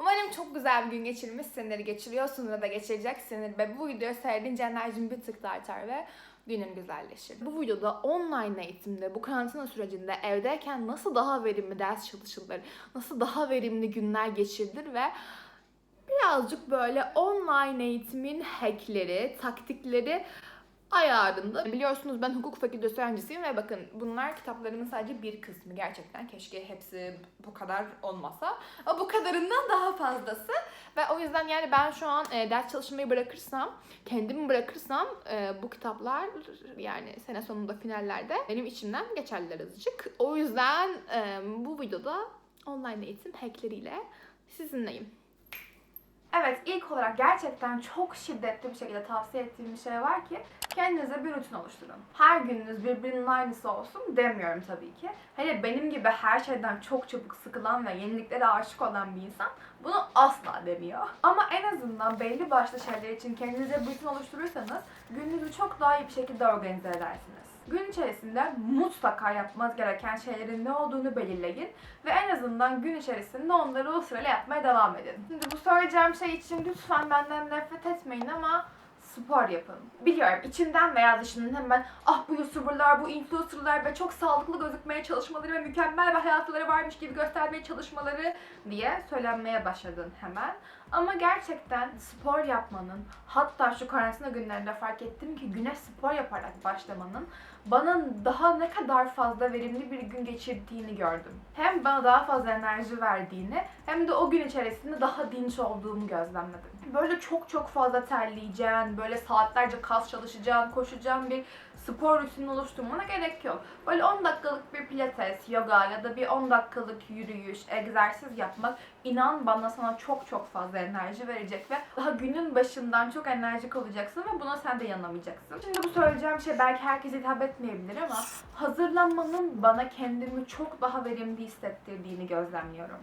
Umarım çok güzel bir gün geçirmişsindir, geçiriyorsundur da geçireceksindir ve bu videoyu seyredince enerjin bir tık daha artar ve günün güzelleşir. Bu videoda online eğitimde, bu karantina sürecinde evdeyken nasıl daha verimli ders çalışılır, nasıl daha verimli günler geçirilir ve birazcık böyle online eğitimin hackleri, taktikleri ayarında. Biliyorsunuz ben hukuk fakültesi öğrencisiyim ve bakın bunlar kitaplarımın sadece bir kısmı gerçekten. Keşke hepsi bu kadar olmasa. Ama bu kadarından daha fazlası. Ve o yüzden yani ben şu an e, ders çalışmayı bırakırsam, kendimi bırakırsam e, bu kitaplar yani sene sonunda finallerde benim içimden geçerler azıcık. O yüzden e, bu videoda online eğitim hackleriyle sizinleyim. Evet ilk olarak gerçekten çok şiddetli bir şekilde tavsiye ettiğim bir şey var ki kendinize bir rutin oluşturun. Her gününüz birbirinin aynısı olsun demiyorum tabii ki. Hele benim gibi her şeyden çok çabuk sıkılan ve yeniliklere aşık olan bir insan bunu asla demiyor. Ama en azından belli başlı şeyler için kendinize bir rutin oluşturursanız gününüzü çok daha iyi bir şekilde organize edersiniz. Gün içerisinde mutlaka yapmanız gereken şeylerin ne olduğunu belirleyin ve en azından gün içerisinde onları o sırayla yapmaya devam edin. Şimdi bu söyleyeceğim şey için lütfen benden nefret etmeyin ama spor yapın. Biliyorum içinden veya dışından hemen ah bu youtuberlar, bu influencerlar ve çok sağlıklı gözükmeye çalışmaları ve mükemmel bir hayatları varmış gibi göstermeye çalışmaları diye söylenmeye başladın hemen. Ama gerçekten spor yapmanın hatta şu karantina günlerinde fark ettim ki güne spor yaparak başlamanın bana daha ne kadar fazla verimli bir gün geçirdiğini gördüm. Hem bana daha fazla enerji verdiğini hem de o gün içerisinde daha dinç olduğumu gözlemledim. Böyle çok çok fazla terleyeceğin, böyle saatlerce kas çalışacağın, koşacağın bir spor rutini oluşturmana gerek yok. Böyle 10 dakikalık bir pilates, yoga ya da bir 10 dakikalık yürüyüş, egzersiz yapmak inan bana sana çok çok fazla enerji verecek ve daha günün başından çok enerjik olacaksın ve buna sen de yanamayacaksın. Şimdi bu söyleyeceğim şey belki herkese hitap etmeyebilir ama hazırlanmanın bana kendimi çok daha verimli hissettirdiğini gözlemliyorum.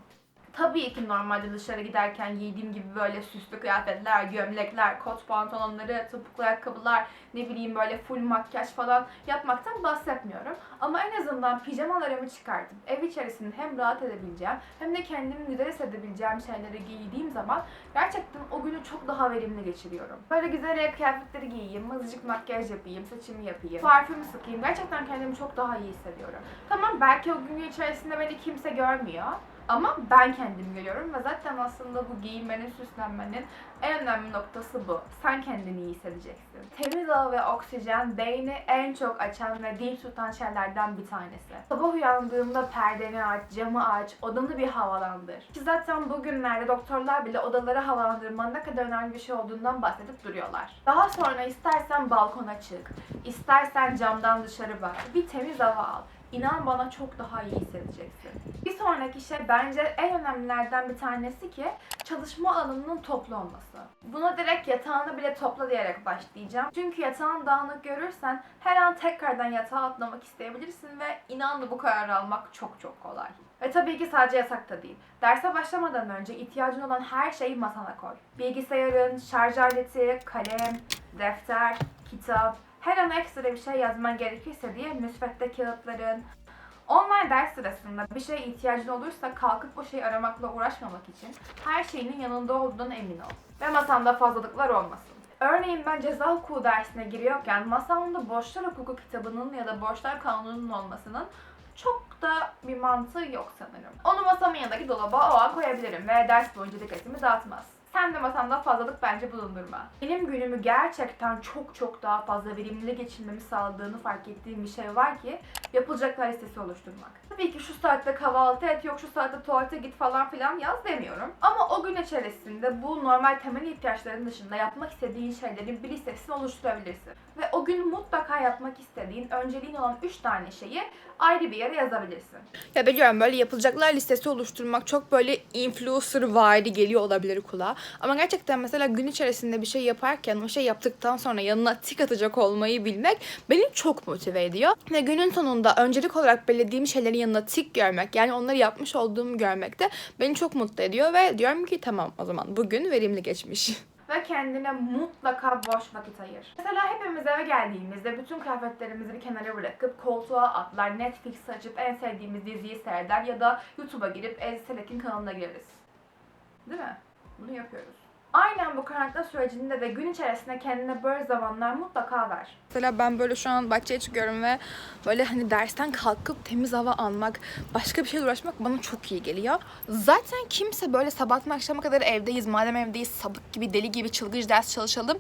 Tabii ki normalde dışarı giderken giydiğim gibi böyle süslü kıyafetler, gömlekler, kot pantolonları, topuklu ayakkabılar, ne bileyim böyle full makyaj falan yapmaktan bahsetmiyorum. Ama en azından pijamalarımı çıkartıp ev içerisinde hem rahat edebileceğim hem de kendimi güzel hissedebileceğim şeyleri giydiğim zaman gerçekten o günü çok daha verimli geçiriyorum. Böyle güzel ev kıyafetleri giyeyim, azıcık makyaj yapayım, saçımı yapayım, parfüm sıkayım. Gerçekten kendimi çok daha iyi hissediyorum. Tamam belki o gün içerisinde beni kimse görmüyor. Ama ben kendimi görüyorum ve zaten aslında bu giyinmenin, süslenmenin en önemli noktası bu. Sen kendini iyi hissedeceksin. Temiz hava ve oksijen beyni en çok açan ve dinç tutan şeylerden bir tanesi. Sabah uyandığında perdeni aç, camı aç, odanı bir havalandır. Ki zaten bugünlerde doktorlar bile odaları havalandırmanın ne kadar önemli bir şey olduğundan bahsedip duruyorlar. Daha sonra istersen balkona çık, istersen camdan dışarı bak, bir temiz hava al. İnan bana çok daha iyi hissedeceksin. Bir sonraki şey bence en önemlilerden bir tanesi ki çalışma alanının toplu olması. Buna direkt yatağını bile topla diyerek başlayacağım. Çünkü yatağın dağınık görürsen her an tekrardan yatağa atlamak isteyebilirsin ve inan da bu kararı almak çok çok kolay. Ve tabii ki sadece yatakta değil. Derse başlamadan önce ihtiyacın olan her şeyi masana koy. Bilgisayarın, şarj aleti, kalem, defter, kitap, her an ekstra bir şey yazman gerekirse diye müsvedde kağıtların, Online ders sırasında bir şeye ihtiyacın olursa kalkıp o şeyi aramakla uğraşmamak için her şeyinin yanında olduğundan emin ol. Ve masanda fazlalıklar olmasın. Örneğin ben ceza hukuku dersine giriyorken masamda borçlar hukuku kitabının ya da borçlar kanununun olmasının çok da bir mantığı yok sanırım. Onu masamın yanındaki dolaba o an koyabilirim ve ders boyunca dikkatimi dağıtmaz. Sen de masanda fazlalık bence bulundurma. Benim günümü gerçekten çok çok daha fazla verimli geçirmemi sağladığını fark ettiğim bir şey var ki yapılacaklar listesi oluşturmak. Tabii ki şu saatte kahvaltı et, yok şu saatte tuvalete git falan filan yaz demiyorum. Ama o gün içerisinde bu normal temel ihtiyaçların dışında yapmak istediğin şeylerin bir listesini oluşturabilirsin. Ve o gün mutlaka yapmak istediğin, önceliğin olan 3 tane şeyi ayrı bir yere yazabilirsin. Ya biliyorum böyle yapılacaklar listesi oluşturmak çok böyle influencer vari geliyor olabilir kulağa. Ama gerçekten mesela gün içerisinde bir şey yaparken o şey yaptıktan sonra yanına tik atacak olmayı bilmek beni çok motive ediyor. Ve günün sonunda öncelik olarak belirlediğim şeylerin yanına tik görmek yani onları yapmış olduğumu görmek de beni çok mutlu ediyor ve diyorum ki tamam o zaman bugün verimli geçmiş. ve kendine mutlaka boş vakit ayır. Mesela hepimiz eve geldiğimizde bütün kıyafetlerimizi bir kenara bırakıp koltuğa atlar, Netflix açıp en sevdiğimiz diziyi seyreder ya da YouTube'a girip El Selek'in kanalına gireriz. Değil mi? Bunu yapıyoruz. Aynen bu karantina sürecinde de gün içerisinde kendine böyle zamanlar mutlaka ver. Mesela ben böyle şu an bahçeye çıkıyorum ve böyle hani dersten kalkıp temiz hava almak, başka bir şeyle uğraşmak bana çok iyi geliyor. Zaten kimse böyle sabahtan akşama kadar evdeyiz, madem evdeyiz sabık gibi, deli gibi çılgıç ders çalışalım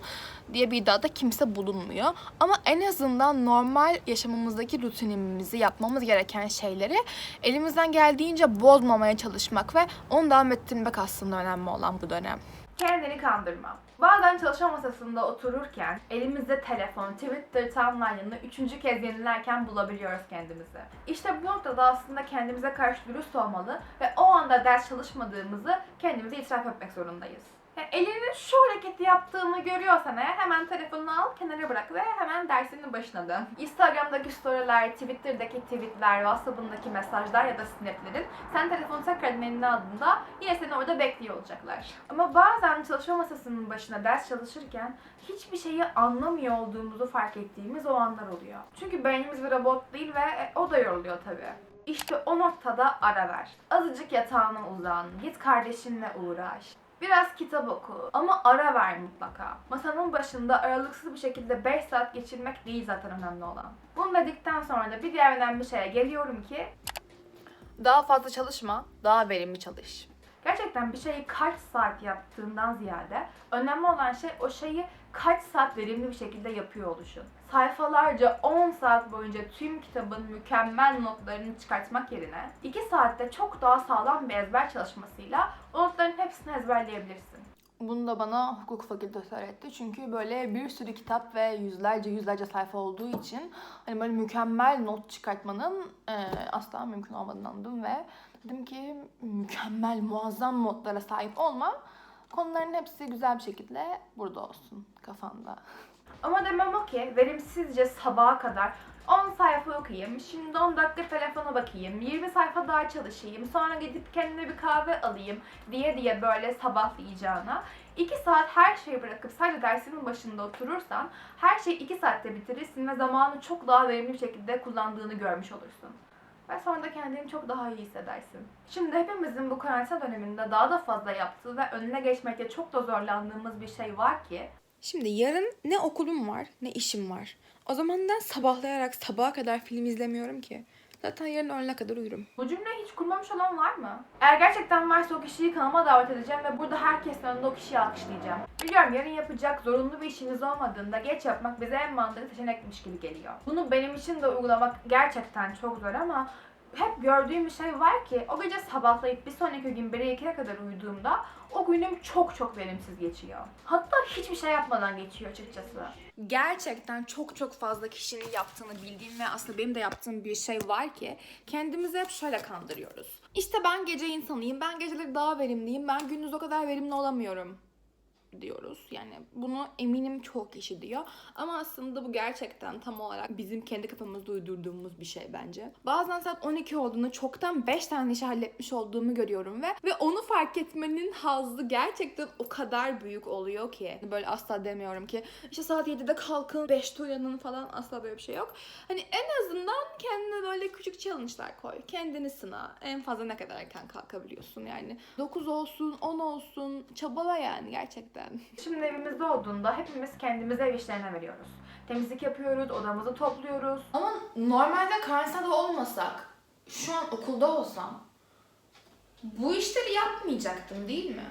diye bir iddiada kimse bulunmuyor. Ama en azından normal yaşamımızdaki rutinimizi, yapmamız gereken şeyleri elimizden geldiğince bozmamaya çalışmak ve onu devam ettirmek aslında önemli olan bu dönem. Kendini kandırma. Bazen çalışma masasında otururken elimizde telefon, Twitter timeline'ını üçüncü kez yenilerken bulabiliyoruz kendimizi. İşte bu noktada aslında kendimize karşı dürüst olmalı ve o anda ders çalışmadığımızı kendimize itiraf etmek zorundayız. Yani elinin şu hareketi yaptığını görüyorsan eğer hemen telefonunu al, kenara bırak ve hemen dersinin başına dön. Instagram'daki storyler, Twitter'daki tweetler, WhatsApp'ındaki mesajlar ya da snaplerin sen telefonu tekrardan eline aldığında yine seni orada bekliyor olacaklar. Ama bazen çalışma masasının başına ders çalışırken hiçbir şeyi anlamıyor olduğumuzu fark ettiğimiz o anlar oluyor. Çünkü beynimiz bir robot değil ve e, o da yoruluyor tabii. İşte o noktada ara ver. Azıcık yatağına uzan, git kardeşinle uğraş. Biraz kitap oku ama ara ver mutlaka. Masanın başında aralıksız bir şekilde 5 saat geçirmek değil zaten önemli olan. Bunu dedikten sonra da bir diğer önemli şeye geliyorum ki daha fazla çalışma, daha verimli çalış. Gerçekten bir şeyi kaç saat yaptığından ziyade önemli olan şey o şeyi kaç saat verimli bir şekilde yapıyor oluşun. Sayfalarca 10 saat boyunca tüm kitabın mükemmel notlarını çıkartmak yerine 2 saatte çok daha sağlam bir ezber çalışmasıyla notların hepsini ezberleyebilirsin. Bunu da bana hukuk fakültesi öğretti. Çünkü böyle bir sürü kitap ve yüzlerce yüzlerce sayfa olduğu için hani böyle mükemmel not çıkartmanın e, asla mümkün olmadığını anladım ve dedim ki mükemmel muazzam notlara sahip olmam konuların hepsi güzel bir şekilde burada olsun kafanda. Ama demem o ki verimsizce sabaha kadar 10 sayfa okuyayım, şimdi 10 dakika telefona bakayım, 20 sayfa daha çalışayım, sonra gidip kendime bir kahve alayım diye diye böyle sabahlayacağına 2 saat her şeyi bırakıp sadece dersinin başında oturursan her şeyi 2 saatte bitirirsin ve zamanı çok daha verimli bir şekilde kullandığını görmüş olursun. Ve sonra da kendini çok daha iyi hissedersin. Şimdi hepimizin bu karantina döneminde daha da fazla yaptığı ve önüne geçmekte çok da zorlandığımız bir şey var ki Şimdi yarın ne okulum var ne işim var. O zaman neden sabahlayarak sabaha kadar film izlemiyorum ki? Zaten yarın öğlene kadar uyurum. Bu cümleyi hiç kurmamış olan var mı? Eğer gerçekten varsa o kişiyi kanalıma davet edeceğim ve burada herkesin önünde o kişiyi alkışlayacağım. Biliyorum yarın yapacak zorunlu bir işiniz olmadığında geç yapmak bize en mantıklı seçenekmiş gibi geliyor. Bunu benim için de uygulamak gerçekten çok zor ama hep gördüğüm bir şey var ki o gece sabahlayıp bir sonraki gün 1'e 2'ye kadar uyuduğumda o günüm çok çok verimsiz geçiyor. Hatta hiçbir şey yapmadan geçiyor açıkçası. Gerçekten çok çok fazla kişinin yaptığını bildiğim ve aslında benim de yaptığım bir şey var ki kendimizi hep şöyle kandırıyoruz. İşte ben gece insanıyım, ben geceleri daha verimliyim, ben gündüz o kadar verimli olamıyorum diyoruz. Yani bunu eminim çok kişi diyor. Ama aslında bu gerçekten tam olarak bizim kendi kafamızda uydurduğumuz bir şey bence. Bazen saat 12 olduğunu çoktan 5 tane işi halletmiş olduğumu görüyorum ve ve onu fark etmenin hazzı gerçekten o kadar büyük oluyor ki. Böyle asla demiyorum ki işte saat 7'de kalkın, 5'te uyanın falan asla böyle bir şey yok. Hani en azından kendine böyle küçük challenge'lar koy. Kendini sına. En fazla ne kadar erken kalkabiliyorsun yani. 9 olsun, 10 olsun. Çabala yani gerçekten. Şimdi evimizde olduğunda hepimiz kendimize ev işlerine veriyoruz. Temizlik yapıyoruz, odamızı topluyoruz. Ama normalde karantinada olmasak, şu an okulda olsam bu işleri yapmayacaktım değil mi?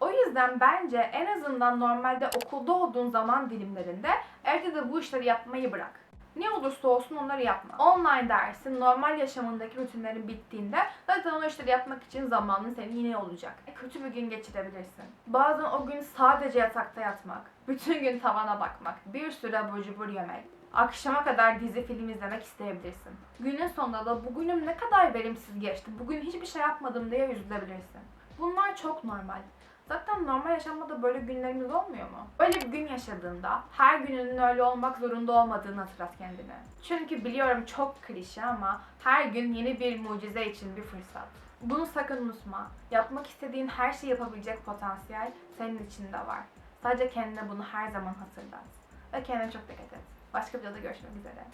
O yüzden bence en azından normalde okulda olduğun zaman dilimlerinde evde de bu işleri yapmayı bırak. Ne olursa olsun onları yapma. Online dersin, normal yaşamındaki rutinlerin bittiğinde zaten o işleri yapmak için zamanın senin yine olacak. E, Kötü bir gün geçirebilirsin. Bazen o gün sadece yatakta yatmak, bütün gün tavana bakmak, bir sürü abur cubur yemek, akşama kadar dizi film izlemek isteyebilirsin. Günün sonunda da bugünüm ne kadar verimsiz geçti, bugün hiçbir şey yapmadım diye üzülebilirsin. Bunlar çok normal. Zaten normal yaşamda da böyle günlerimiz olmuyor mu? Öyle bir gün yaşadığında her gününün öyle olmak zorunda olmadığını hatırlat kendine. Çünkü biliyorum çok klişe ama her gün yeni bir mucize için bir fırsat. Bunu sakın unutma. Yapmak istediğin her şeyi yapabilecek potansiyel senin içinde var. Sadece kendine bunu her zaman hatırlat. Ve kendine çok dikkat et. Başka videoda görüşmek üzere.